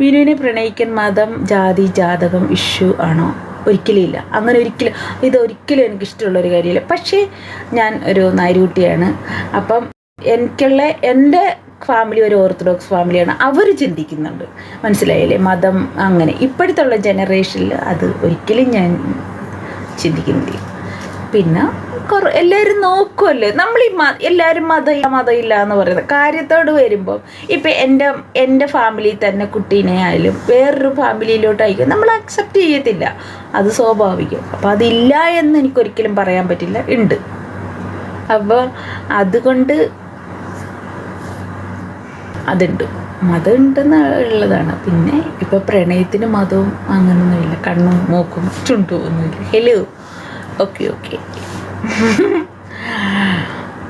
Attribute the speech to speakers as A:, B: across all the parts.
A: മീനുവിനെ പ്രണയിക്കാൻ മതം ജാതി ജാതകം ഇഷ്യൂ ആണോ? ഒരിക്കലും ഇല്ല. അങ്ങനെ ഒരിക്കലും ഇത് ഒരിക്കലും എനിക്ക് ഇഷ്ടമുള്ള ഒരു കാര്യമില്ല. പക്ഷേ ഞാൻ ഒരു നായരുകുട്ടിയാണ്. അപ്പം എനിക്കുള്ള എന്റെ ഫാമിലി ഒരു ഓർത്തഡോക്സ് ഫാമിലിയാണ് അവർ ചിന്തിക്കുന്നുണ്ട്. മനസ്സിലായില്ലേ? മതം അങ്ങനെ. ഇപ്പോഴത്തുള്ള ജനറേഷനിൽ അത് ഒരിക്കലും ഞാൻ ചിന്തിക്കുന്നില്ല. പിന്നെ കുറേ എല്ലാവരും നോക്കുമല്ലോ നമ്മൾ ഈ മ എല്ലാവരും മതം മതമില്ല എന്ന് പറയുന്നത്. കാര്യത്തോട് വരുമ്പോൾ ഇപ്പം എന്റെ എന്റെ ഫാമിലി തന്നെ കുട്ടീനെ ആയാലും വേറൊരു ഫാമിലിയിലോട്ടായിരിക്കും നമ്മൾ അക്സെപ്റ്റ് ചെയ്യത്തില്ല. അത് സ്വാഭാവികം. അപ്പം അതില്ല എന്ന് എനിക്കൊരിക്കലും പറയാൻ പറ്റില്ല. ഉണ്ട്. അപ്പോൾ അതുകൊണ്ട് അതുണ്ട്. മതം ഉണ്ടെന്ന് ഉള്ളതാണ്. പിന്നെ ഇപ്പോൾ പ്രണയത്തിന് മതവും അങ്ങനൊന്നുമില്ല. കണ്ണും മൂക്കും ചുണ്ടും ഒന്നുമില്ല. ഹലോ ഓക്കെ ഓക്കെ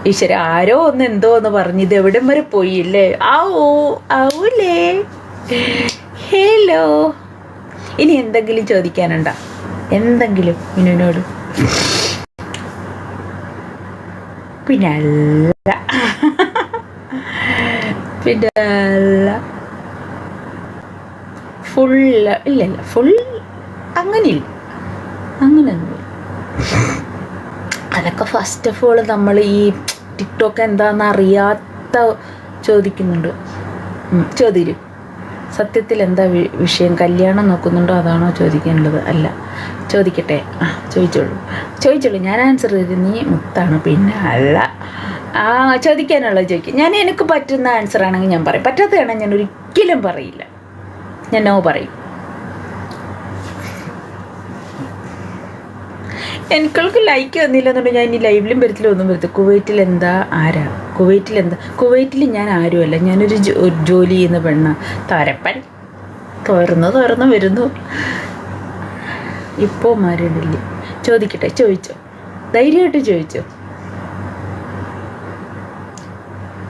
A: ഈശ്വര ആരോ ഒന്ന് എന്തോ എന്ന് പറഞ്ഞു ഇത് എവിടം വരെ പോയില്ലേ? ആവോ ആവൂലേ ഹലോ. ഇനി എന്തെങ്കിലും ചോദിക്കാനുണ്ടോ? എന്തെങ്കിലും മിനുവിനോട്? പിന്നെ അല്ല. പിന്നെ ഫുള്ള് ഫുൾ ഇല്ല ഇല്ല ഫുൾ അങ്ങനെയില്ല. അങ്ങനെയൊന്നുമില്ല. അതൊക്കെ ഫസ്റ്റ് ഓഫ് ഓൾ നമ്മൾ ഈ ടിക്ടോക്ക് എന്താണെന്ന് അറിയാത്ത ചോദിക്കുന്നുണ്ട് ചോദിരും. സത്യത്തിൽ എന്താ വിഷയം? കല്യാണം നോക്കുന്നുണ്ടോ? അതാണോ ചോദിക്കാനുള്ളത് അല്ല. ചോദിക്കട്ടെ. ആ ചോദിച്ചോളൂ. ചോദിച്ചോളൂ. ഞാൻ ആൻസർ ചെയ്ത് നീ മുത്താണ്. പിന്നെ അല്ല. ആ ചോദിക്കാനുള്ളത് ചോദിക്കും. ഞാൻ എനിക്ക് പറ്റുന്ന ആൻസർ ആണെങ്കിൽ ഞാൻ പറയും. പറ്റാത്തതാണെങ്കിൽ ഞാൻ ഒരിക്കലും പറയില്ല. ഞാൻ നോ പറയും. എനിക്കൾക്ക് ലൈക്ക് വന്നില്ലെന്നുണ്ടെങ്കിൽ ഞാൻ ഇനി ലൈവിലും വരത്തില്ല ഒന്നും വരത്തില്ല. കുവൈറ്റിൽ എന്താ ആരാ? കുവൈറ്റിൽ എന്താ? കുവൈറ്റിൽ ഞാൻ ആരുമല്ല. ഞാനൊരു ജോലി ചെയ്യുന്ന പെണ്ണ. തരപ്പൻ. തുറന്ന് തുറന്ന് വരുന്നു. ഇപ്പോൾ മാറിയിട്ടില്ല? ചോദിക്കട്ടെ ചോദിച്ചോ. ധൈര്യമായിട്ട് ചോദിച്ചോ.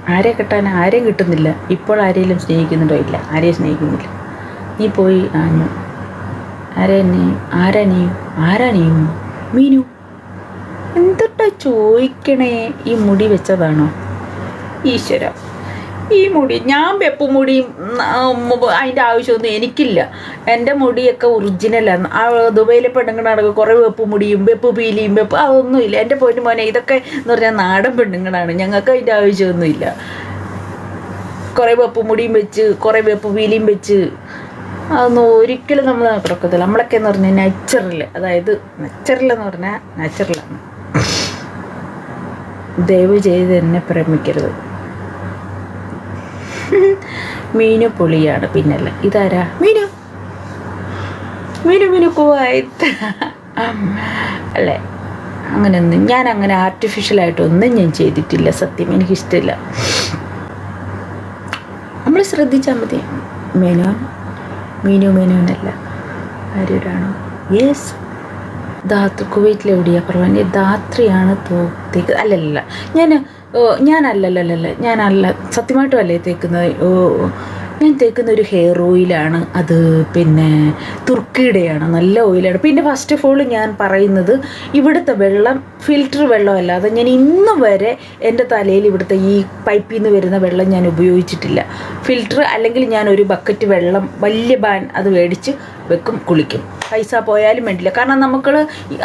A: ആരെ കിട്ടാൻ ആരെയും കിട്ടുന്നില്ല? ഇപ്പോൾ ആരെയും സ്നേഹിക്കുന്നുണ്ടോ? ഇല്ല ആരെയും സ്നേഹിക്കുന്നില്ല. നീ പോയി ആഞ്ഞു. ആരാ നീ? ആരാ നീ? ആരാ നീ? മീനു എന്തിട്ടാ ചോദിക്കണേ? ഈ മുടി വെച്ചതാണോ? ഈശ്വര ഈ മുടി ഞാൻ വെപ്പ് മുടി അതിന്റെ ആവശ്യമൊന്നും എനിക്കില്ല. എന്റെ മുടിയൊക്കെ ഒറിജിനലാണ് ആ ദുബൈയിലെ പെണ്ണുങ്ങളാണ് കുറേ വെപ്പ് മുടിയും വെപ്പ് പീലിയും വെപ്പ് അതൊന്നുമില്ല എന്റെ പൊന്നു മോനെ ഇതൊക്കെ എന്ന് പറഞ്ഞാൽ നാടൻ പെണ്ണുങ്ങളാണ്. ഞങ്ങൾക്ക് അതിന്റെ ആവശ്യമൊന്നുമില്ല കുറേ വെപ്പ് മുടിയും വെച്ച് കുറേ വെപ്പ് പീലിയും വെച്ച് അതൊന്നും ഒരിക്കലും നമ്മൾ നടക്കത്തില്ല. നമ്മളൊക്കെ എന്ന് പറഞ്ഞാൽ നാച്ചുറൽ അതായത് നാച്ചുറൽ എന്ന് പറഞ്ഞാൽ നാച്ചുറലാണ് ദയവ് ചെയ്ത് എന്നെ പ്രേമിക്കരുത്. മീനു പൊളിയാണ് പിന്നല്ല. ഇതാരാ? മീനു. മീനു മീനു കൂവായി അല്ലേ? അങ്ങനെയൊന്നും ഞാൻ അങ്ങനെ ആർട്ടിഫിഷ്യലായിട്ടൊന്നും ഞാൻ ചെയ്തിട്ടില്ല സത്യം. എനിക്കിഷ്ടമില്ല നമ്മൾ ശ്രദ്ധിച്ചാൽ മതി. മേനു മീനു മീനു എന്നല്ല. ആരൊരാണോ യെസ് ധാത്രി കുവൈറ്റിൽ എവിടെയാണ് പറഞ്ഞു ധാത്രിയാണ് തേക്ക് അല്ലല്ല ഞാൻ ഞാനല്ലല്ലല്ല ഞാനല്ല. സത്യമായിട്ടും അല്ലേ തേക്കുന്നത്? ഞാൻ തേക്കുന്ന ഒരു ഹെയർ ഓയിലാണ് അത് പിന്നെ തുർക്കിയുടെയാണ്. നല്ല ഓയിലാണ് പിന്നെ ഫസ്റ്റ് ഓഫ് ഓൾ ഞാൻ പറയുന്നത് ഇവിടുത്തെ വെള്ളം ഫിൽറ്റർ വെള്ളമല്ലാതെ ഞാൻ ഇന്ന് വരെ എന്റെ തലയിൽ ഇവിടുത്തെ ഈ പൈപ്പിൽ നിന്ന് വരുന്ന വെള്ളം ഞാൻ ഉപയോഗിച്ചിട്ടില്ല. ഫിൽറ്റർ അല്ലെങ്കിൽ ഞാൻ ഒരു ബക്കറ്റ് വെള്ളം വലിയ ബാൻ അത് മേടിച്ച് വെക്കും കുളിക്കും. പൈസ പോയാലും വേണ്ടില്ല. കാരണം നമുക്ക്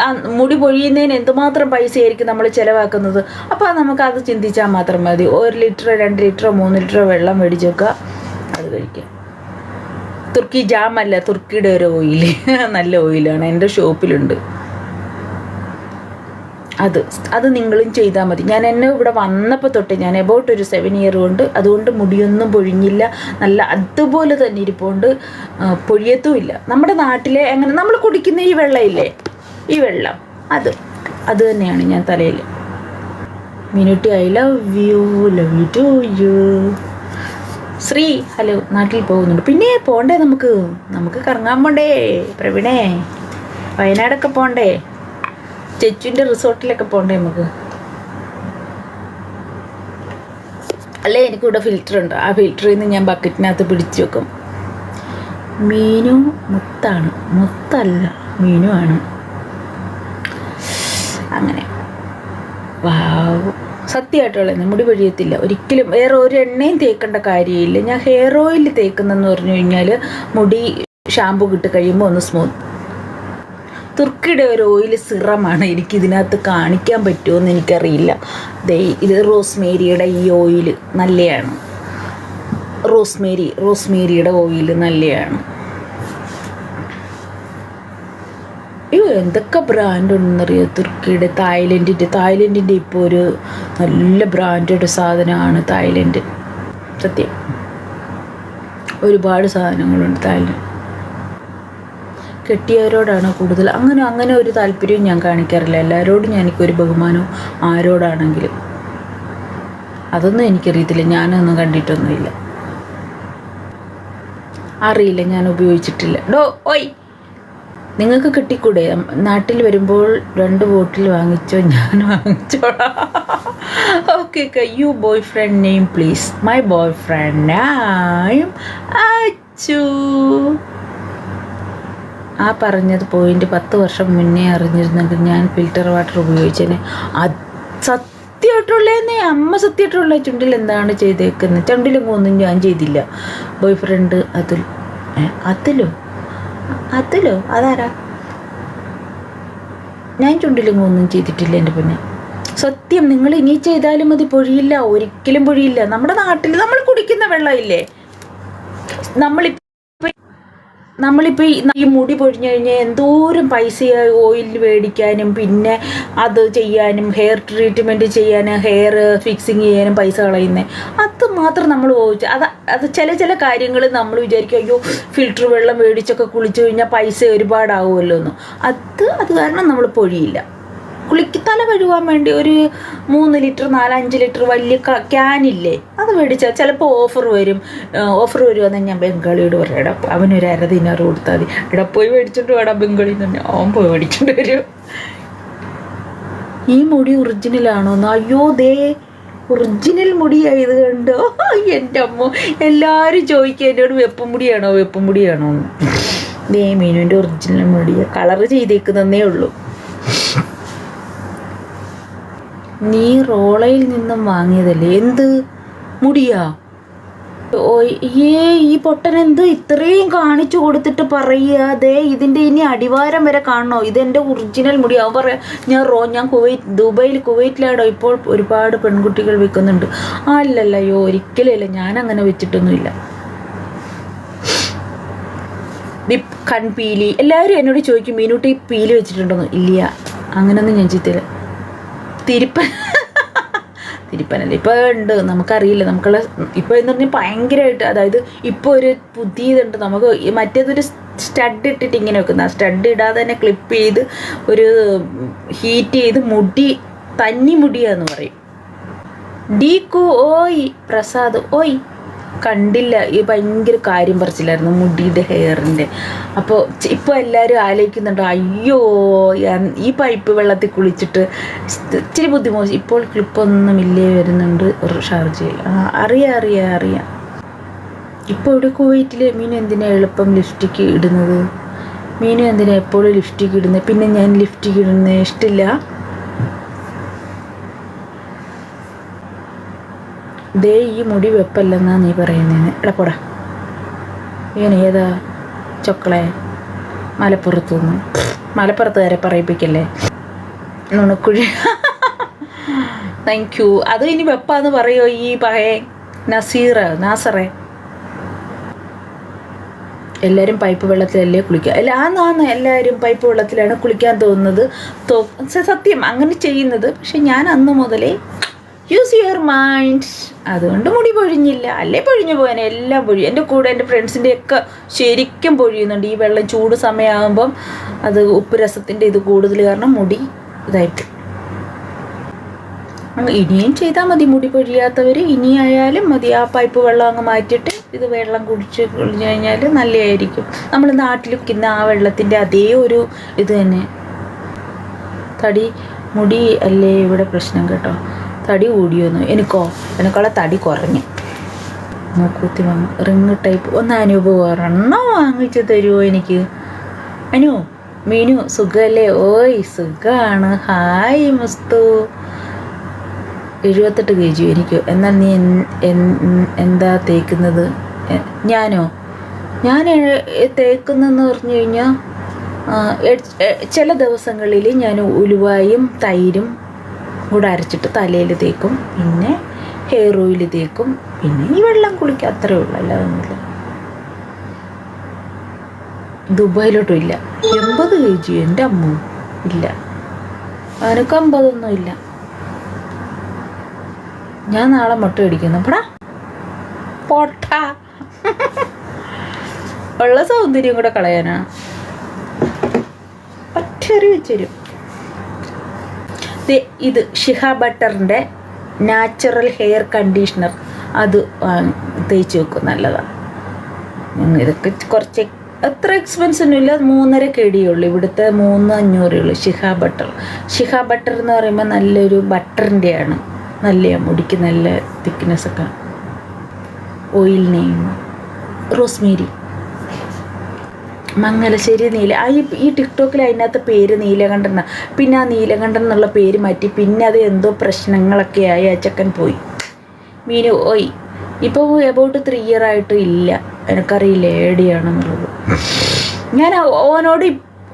A: ആ മുടി പൊഴിയുന്നതിന് എന്തുമാത്രം പൈസയായിരിക്കും നമ്മൾ ചിലവാക്കുന്നത്? അപ്പോൾ നമുക്ക് അത് ചിന്തിച്ചാൽ മാത്രം മതി. ഒരു ലിറ്ററോ രണ്ട് ലിറ്ററോ മൂന്ന് ലിറ്ററോ വെള്ളം മേടിച്ച് വെക്കുക. അത് കഴിക്കാം. തുർക്കി ജാമല്ല തുർക്കിയുടെ ഒരു ഓയിൽ നല്ല ഓയിലാണ് എന്റെ ഷോപ്പിലുണ്ട്. അത് അത് നിങ്ങളും ചെയ്താൽ മതി. ഞാൻ എന്നെ ഇവിടെ വന്നപ്പോൾ തൊട്ട് ഞാൻ എബൌട്ട് ഒരു സെവൻ ഇയർ കൊണ്ട് അതുകൊണ്ട് മുടിയൊന്നും പൊഴിഞ്ഞില്ല നല്ല അതുപോലെ തന്നെ ഇരിപ്പുണ്ട്. പൊഴിയത്തുമില്ല. നമ്മുടെ നാട്ടിലെ എങ്ങനെ നമ്മൾ കുടിക്കുന്ന ഈ വെള്ളമില്ലേ ഈ വെള്ളം അത് അത് തന്നെയാണ് ഞാൻ തലയിൽ. മിനുട്ടി I love you love you too you Sree hello നാട്ടിൽ പോകുന്നുണ്ട്. പിന്നെ പോണ്ടേ നമുക്ക്? നമുക്ക് കറങ്ങാൻ പോണ്ടേ പ്രവീണേ? വയനാടൊക്കെ പോണ്ടേ? ചെച്ചുവിന്റെ റിസോർട്ടിലൊക്കെ പോണ്ടേ നമുക്ക്? അല്ലേ എനിക്കിവിടെ ഫിൽറ്റർ ഉണ്ട് ആ ഫിൽറ്ററിൽ നിന്ന് ഞാൻ ബക്കറ്റിനകത്ത് പിടിച്ചു വെക്കും. മീനു മുത്താണ്. മുത്തല്ല മീനു ആണ് അങ്ങനെ. വാവ് സത്യമായിട്ടുള്ള മുടി പൊഴിയത്തില്ല. ഒരിക്കലും വേറെ ഒരു എണ്ണയും തേക്കേണ്ട കാര്യമില്ല. ഞാൻ ഹെയർ ഓയിൽ തേക്കുന്നെന്ന് പറഞ്ഞു കഴിഞ്ഞാൽ മുടി ഷാമ്പു കിട്ടി കഴിയുമ്പോൾ ഒന്ന് സ്മൂത്ത് തുർക്കിയുടെ ഒരു ഓയിൽ സിറമാണ് എനിക്ക് ഇതിനകത്ത് കാണിക്കാൻ പറ്റുമോ എന്ന് എനിക്കറിയില്ല. ദേ ഇത് റോസ്മേരിയുടെ ഈ ഓയിൽ നല്ലതാണ് റോസ്മേരി റോസ്മേരിയുടെ ഓയിൽ നല്ലതാണ് അയ്യോ എന്തൊക്കെ ബ്രാൻഡ് ഉണ്ടെന്നറിയോ? തുർക്കിയുടെ തായ്ലൻഡിന്റെ തായ്ലൻഡിന്റെ ഇപ്പോൾ ഒരു നല്ല ബ്രാൻഡഡ് സാധനമാണ് തായ്ലൻഡ്. സത്യം. ഒരുപാട് സാധനങ്ങളുണ്ട് തായ്ലൻഡ്. കെട്ടിയവരോടാണ് കൂടുതൽ. അങ്ങനെ അങ്ങനെ ഒരു താല്പര്യവും ഞാൻ കാണിക്കാറില്ല. എല്ലാവരോടും ഞാൻ എനിക്കൊരു ബഹുമാനവും ആരോടാണെങ്കിലും. അതൊന്നും എനിക്കറിയത്തില്ല. ഞാനൊന്നും കണ്ടിട്ടൊന്നുമില്ല. അറിയില്ല ഞാൻ ഉപയോഗിച്ചിട്ടില്ല. ഡോ ഓയ്! നിങ്ങൾക്ക് കിട്ടിക്കൂടെ? നാട്ടിൽ വരുമ്പോൾ രണ്ട് ബോട്ടിൽ വാങ്ങിച്ചോ? ഞാൻ വാങ്ങിച്ചോളാം. Okay you boyfriend name please my boyfriend name Achu. ആ പറഞ്ഞത് പോയിന്റ് പത്ത് വർഷം മുന്നേ അറിഞ്ഞിരുന്നെങ്കിൽ ഞാൻ ഫിൽറ്റർ വാട്ടർ ഉപയോഗിച്ചതിന് അത് സത്യമായിട്ടുള്ളതെന്ന് അമ്മ സത്യമായിട്ടുള്ള ചുണ്ടിൽ എന്താണ് ചെയ്തേക്കുന്നത് ചുണ്ടിലും പോകുന്നു ഞാൻ ചെയ്തില്ല. ബോയ് ഫ്രണ്ട് അതുൽ അതുലോ അതുലോ? അതാരാ? ഞാൻ ചുണ്ടിലും ഒന്നും ചെയ്തിട്ടില്ല എന്റെ പിന്നെ. സത്യം നിങ്ങൾ ഇനി ചെയ്താലും മതി പൊഴിയില്ല. ഒരിക്കലും പൊഴിയില്ല. നമ്മുടെ നാട്ടിൽ നമ്മൾ കുടിക്കുന്ന വെള്ളമില്ലേ? നമ്മളിപ്പോൾ നമ്മളിപ്പോൾ ഈ- മുടി പൊഴിഞ്ഞു കഴിഞ്ഞാൽ എന്തോരം പൈസ ഓയിൽ മേടിക്കാനും പിന്നെ അത് ചെയ്യാനും ഹെയർ ട്രീറ്റ്മെന്റ് ചെയ്യാനും ഹെയർ ഫിക്സിങ് ചെയ്യാനും പൈസ കളയുന്നത് അത് മാത്രം നമ്മൾ ചോദിച്ചു അത് അത് ചില ചില കാര്യങ്ങൾ നമ്മൾ വിചാരിക്കും അയ്യോ ഫിൽറ്റർ വെള്ളം മേടിച്ചൊക്കെ കുളിച്ചു കഴിഞ്ഞാൽ പൈസ ഒരുപാടാവുമല്ലോ എന്ന് അത് അത് കാരണം നമ്മൾ പൊഴിയില്ല. കുളിക്ക് തല കഴുകാൻ വേണ്ടി ഒരു മൂന്ന് ലിറ്റർ നാലഞ്ച് ലിറ്റർ വലിയ ക്യാനില്ലേ അത് മേടിച്ചാൽ ചിലപ്പോൾ ഓഫർ വരും. ഓഫർ വരുമെന്ന് ഞാൻ ബംഗാളിയോട് പറയാം എടാ അവനൊരു അര ദിനാറ് കൊടുത്താൽ മതി. എടാ പോയി മേടിച്ചിട്ട് വേടാ ബംഗാളി തന്നെ അവൻ പോയി മേടിച്ചിട്ട് വരും. ഈ മുടി ഒറിജിനലാണോ എന്ന് അയ്യോ ദേ ഒറിജിനൽ മുടി മുടിയായത് കണ്ടോ എന്റെ അമ്മ എല്ലാവരും ചോദിക്കുക എന്നോട് വെപ്പുമുടിയാണോ മുടിയാണോ വെപ്പും മുടിയാണോ ദേ മീനുവിന്റെ ഒറിജിനൽ മുടിയാണ് കളറ് ചെയ്തേക്കുന്നതേ ഉള്ളൂ. നീ റോളയിൽ നിന്നും വാങ്ങിയതല്ലേ? എന്ത് മുടിയാ? ഏ ഈ പൊട്ടൻ എന്ത് ഇത്രയും കാണിച്ചു കൊടുത്തിട്ട് പറയാതെ ഇതിന്റെ ഇനി അടിവാരം വരെ കാണണോ? ഇതെന്റെ ഒറിജിനൽ മുടി. അവ പറയാം ഞാൻ റോ ഞാൻ കുവൈറ്റ് ദുബൈയിൽ കുവൈറ്റിലാടോ ഇപ്പോൾ ഒരുപാട് പെൺകുട്ടികൾ വെക്കുന്നുണ്ട് ആ ഇല്ലല്ല അയ്യോ ഒരിക്കലും അങ്ങനെ വെച്ചിട്ടൊന്നുമില്ല ലിപ് കൺപീലി. എല്ലാവരും എന്നോട് ചോദിക്കും മീനൂട്ടി പീലി വെച്ചിട്ടുണ്ടോന്ന്? ഇല്ല. അങ്ങനെയൊന്നും ഞാൻ ചെയ്തില്ല തിരുപ്പൻ തിരുപ്പനല്ല ഇപ്പോൾ ഉണ്ട് നമുക്കറിയില്ല. നമുക്കുള്ള ഇപ്പോൾ എന്ന് പറഞ്ഞാൽ ഭയങ്കരമായിട്ട് അതായത് ഇപ്പോൾ ഒരു പുതിയതുണ്ട്. നമുക്ക് മറ്റേതൊരു സ്റ്റഡ് ഇട്ടിട്ട് ഇങ്ങനെ വെക്കുന്ന. സ്റ്റഡ് ഇടാതെ തന്നെ ക്ലിപ്പ് ചെയ്ത് ഒരു ഹീറ്റ് ചെയ്ത് മുടി തന്നി മുടിയാന്ന് പറയും. ഡീക്കു ഓയ് പ്രസാദ് ഓയ്. കണ്ടില്ല. ഈ ഭയങ്കര കാര്യം പറിച്ചില്ലായിരുന്നു മുടിയുടെ ഹെയറിന്റെ അപ്പോൾ ഇപ്പോൾ എല്ലാവരും ആലോചിക്കുന്നുണ്ട് അയ്യോ ഈ പൈപ്പ് വെള്ളത്തിൽ കുളിച്ചിട്ട് ഇച്ചിരി ബുദ്ധിമുട്ട് ഇപ്പോൾ ക്ലിപ്പൊന്നും ഇല്ലേ വരുന്നുണ്ട് ഷാർജയിൽ അറിയാം അറിയാം അറിയാം. ഇപ്പോൾ ഇവിടെ കുവൈറ്റിൽ മീൻ എന്തിനാണ് എളുപ്പം ലിഫ്റ്റിക്ക് ഇടുന്നത്? മീനും എന്തിനാണ് എപ്പോഴും ലിഫ്റ്റിക്ക് ഇടുന്നത്? പിന്നെ ഞാൻ ലിഫ്റ്റിക്ക് ഇടുന്നത് ഇഷ്ടമില്ല. ദേ ഈ മുടി വെപ്പല്ലെന്നാ നീ പറയുന്നേന്ന്. എടാ പോടാ. ഇവൻ ഏതാ? ചൊക്കളെ. മലപ്പുറത്തു നിന്ന് മലപ്പുറത്തുകാരെ പറയിപ്പിക്കല്ലേ? നുണക്കുഴി. താങ്ക് യു അത് ഇനി വെപ്പാന്ന് പറയോ ഈ പഴയ നസീർ നാസറെ? എല്ലാവരും പൈപ്പ് വെള്ളത്തിലല്ലേ കുളിക്കുക അല്ല ആന്നാന്ന് എല്ലാവരും പൈപ്പ് വെള്ളത്തിലാണ് കുളിക്കാൻ തോന്നുന്നത്. സത്യം അങ്ങനെ ചെയ്യുന്നത്. പക്ഷെ ഞാൻ അന്ന് മുതലേ യൂസ് യുവർ മൈൻഡ് അതുകൊണ്ട് മുടി പൊഴിഞ്ഞില്ല. അല്ലേ പൊഴിഞ്ഞു പോകാൻ എല്ലാം പൊഴിയും എന്റെ കൂടെ എന്റെ ഫ്രണ്ട്സിന്റെ ഒക്കെ ശരിക്കും പൊഴിയുന്നുണ്ട്. ഈ വെള്ളം ചൂട് സമയമാകുമ്പം അത് ഉപ്പ് രസത്തിന്റെ ഇത് കൂടുതൽ കാരണം മുടി ഇതായിട്ട്. ഇനിയും ചെയ്താൽ മതി മുടി പൊഴിയാത്തവർ ഇനിയായാലും മതി. ആ പൈപ്പ് വെള്ളം അങ്ങ് മാറ്റിയിട്ട് ഇത് വെള്ളം കുടിച്ച് കുളിച്ച് കഴിഞ്ഞാൽ നല്ലതായിരിക്കും. നമ്മൾ നാട്ടിൽ കിന്ന ആ വെള്ളത്തിന്റെ അതേ ഒരു ഇത് തന്നെ. തടി മുടി അല്ലേ? ഇവിടെ പ്രശ്നം കേട്ടോ. തടി കൂടിയൊന്നു. എനിക്കോ എനിക്കുള്ള തടി കുറഞ്ഞു. നോക്കൂത്തി വാങ്ങും റിങ് ടൈപ്പ്. ഒന്ന് അനൂപ് ഒരെണ്ണം വാങ്ങിച്ചു തരുമോ എനിക്ക്? അനു മീനു സുഖല്ലേ? ഓയ് സുഖാണ്. ഹായ് മുസ്തു. എഴുപത്തെട്ട് കെ ജി എനിക്ക്. എന്നാൽ നീ എന്താ തേക്കുന്നത്? ഞാനോ? ഞാൻ തേക്കുന്നതെന്ന് പറഞ്ഞു കഴിഞ്ഞാൽ ചില ദിവസങ്ങളിൽ ഞാൻ ഉലുവായും തൈരും കൂടെ അരച്ചിട്ട് തലയിൽ തേക്കും. പിന്നെ ഹെയർ ഓയിൽ തേക്കും. പിന്നെ ഈ വെള്ളം കുളിക്കുക അത്രേ ഉള്ളൂ. അല്ലാതെ ഒന്നുമില്ല. ദുബായിലോട്ടും ഇല്ല. എൺപത് കെ ജി എന്റെ അമ്മ ഇല്ല. അവനക്ക് അമ്പതൊന്നും ഇല്ല. ഞാൻ നാളെ മുട്ട അടിക്കുന്നു പടാ. പൊട്ട. ഉള്ള സൗന്ദര്യം കൂടെ കളയാനാ. പറ്ററി വെച്ചരും ഇത് ഷിഹ ബട്ടറിന്റെ നാച്ചുറൽ ഹെയർ കണ്ടീഷണർ. അത് തേച്ച് വെക്കും നല്ലതാണ്. ഇതൊക്കെ കുറച്ച് അത്ര എക്സ്പെൻസ് ഇല്ല മൂന്നര കേടിയുള്ളൂ ഇവിടുത്തെ മൂന്ന് അഞ്ഞൂറേ ഉള്ളൂ ഷിഹ ബട്ടർ. ഷിഹ ബട്ടർ എന്ന് പറയുമ്പോൾ നല്ലൊരു ബട്ടറിന്റെ ആണ് നല്ല മുടിക്ക് നല്ല തിക്നെസ്സൊക്കെ oil name rosemary. Mangalassery Neela. ആ ഈ ടിക്ടോക്കിൽ അതിനകത്ത് പേര് നീലകണ്ഠൻ. പിന്നെ ആ നീലകണ്ഠൻ എന്നുള്ള പേര് മാറ്റി. പിന്നെ അത് എന്തോ പ്രശ്നങ്ങളൊക്കെ ആയി. ആ ചെക്കൻ പോയി. മീനു ഓയ് ഇപ്പോൾ എബൌട്ട് ത്രീ ഇയർ ആയിട്ട് ഇല്ല. എനിക്കറിയില്ല ഏടിയാണെന്നുള്ളത്. ഞാൻ ഓനോട്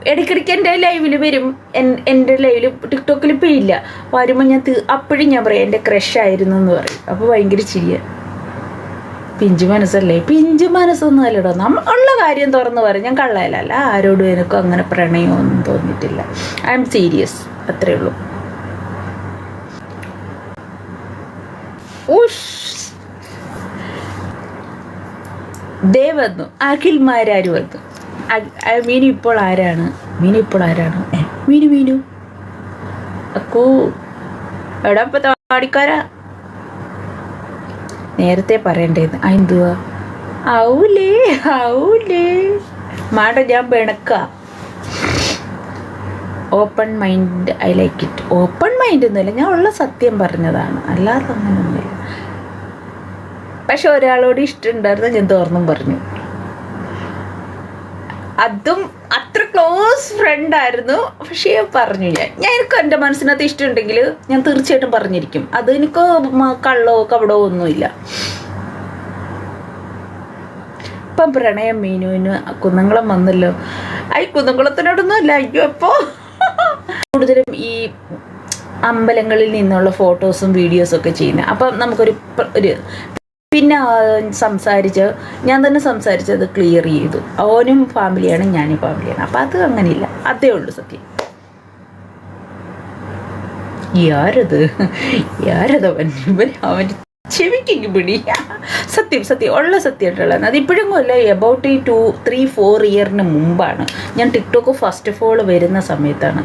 A: ഇടയ്ക്കിടയ്ക്ക് എന്റെ ലൈവിൽ വരും. എൻ- എന്റെ ലൈവിൽ ടിക്ടോക്കിൽ ഇപ്പോൾ ഇല്ല. വരുമ്പോൾ ഞാൻ അപ്പോഴും ഞാൻ പറയും എന്റെ ക്രഷ് ആയിരുന്നു എന്ന് പറയും. അപ്പോൾ ഭയങ്കര ചിരിയാണ് പിഞ്ചു മനസ്സല്ലേ? പിഞ്ചു മനസ്സൊന്നും അല്ലടോ. നമ്മൾ ഉള്ള കാര്യം തുറന്ന് പറയും. ഞാൻ കള്ളയല്ല. ആരോടും എനിക്കും അങ്ങനെ പ്രണയമൊന്നും തോന്നിയിട്ടില്ല. ഐ എം സീരിയസ് അത്രേ ഉള്ളൂ. ദേ വന്നു. അഖിൽമാരാര് വന്നു. മീനു ഇപ്പോൾ ആരാണ്? മീനു ഇപ്പോൾ ആരാണ്? മീനു മീനു. അക്കൂ. എടാ ഇപ്പോൾ താടിക്കാരാ നേരത്തെ പറയണ്ടേന്ന്. ആ എന്തുവാ? ഔലേ ഔലേ. മാട ഞാൻ പിണക്ക. Open mind I like it open mind ഒന്നുമില്ല ഞാൻ ഉള്ള സത്യം പറഞ്ഞതാണ്. അല്ലാതെ അങ്ങനെയൊന്നുമില്ല പക്ഷെ ഒരാളോട് ഇഷ്ടമുണ്ടായിരുന്നു ഞാൻ തോർന്നും പറഞ്ഞു. അതും അത്ര ക്ലോസ് ഫ്രണ്ട് ആയിരുന്നു. പക്ഷേ പറഞ്ഞു ഞാൻ. ഞാൻ എനിക്ക് എന്റെ മനസ്സിനകത്ത് ഇഷ്ടമുണ്ടെങ്കിൽ ഞാൻ തീർച്ചയായിട്ടും പറഞ്ഞിരിക്കും. അത് എനിക്ക് കള്ളോ കവടോ ഒന്നുമില്ല. ഇപ്പം പ്രണയം മീനുവിന് കുന്നംകുളം വന്നല്ലോ. ഐ കുന്നംകുളത്തിനോടൊന്നും അല്ല. അയ്യോ അപ്പോൾ കൂടുതലും ഈ അമ്പലങ്ങളിൽ നിന്നുള്ള ഫോട്ടോസും വീഡിയോസും ഒക്കെ ചെയ്യുന്നത് അപ്പം നമുക്കൊരു ഒരു പിന്നെ സംസാരിച്ച് ഞാൻ തന്നെ സംസാരിച്ചത് ക്ലിയർ ചെയ്തു. അവനും ഫാമിലിയാണ് ഞാനും ഫാമിലിയാണ് അപ്പം അത് അങ്ങനെയില്ല. അതേ ഉള്ളൂ സത്യം. യാരത്? യാരതവൻ? ഇവൻ അവൻ ചെവിക്ക് പിടി സത്യം സത്യം. ഉള്ള സത്യമായിട്ടുള്ളത് അത് ഇപ്പോഴും അല്ല എബൌട്ട് ഈ ടു ത്രീ ഫോർ ഇയറിന് മുമ്പാണ്. ഞാൻ ടിക്ടോക്ക് ഫസ്റ്റ് ഓഫ് ഓൾ വരുന്ന സമയത്താണ്.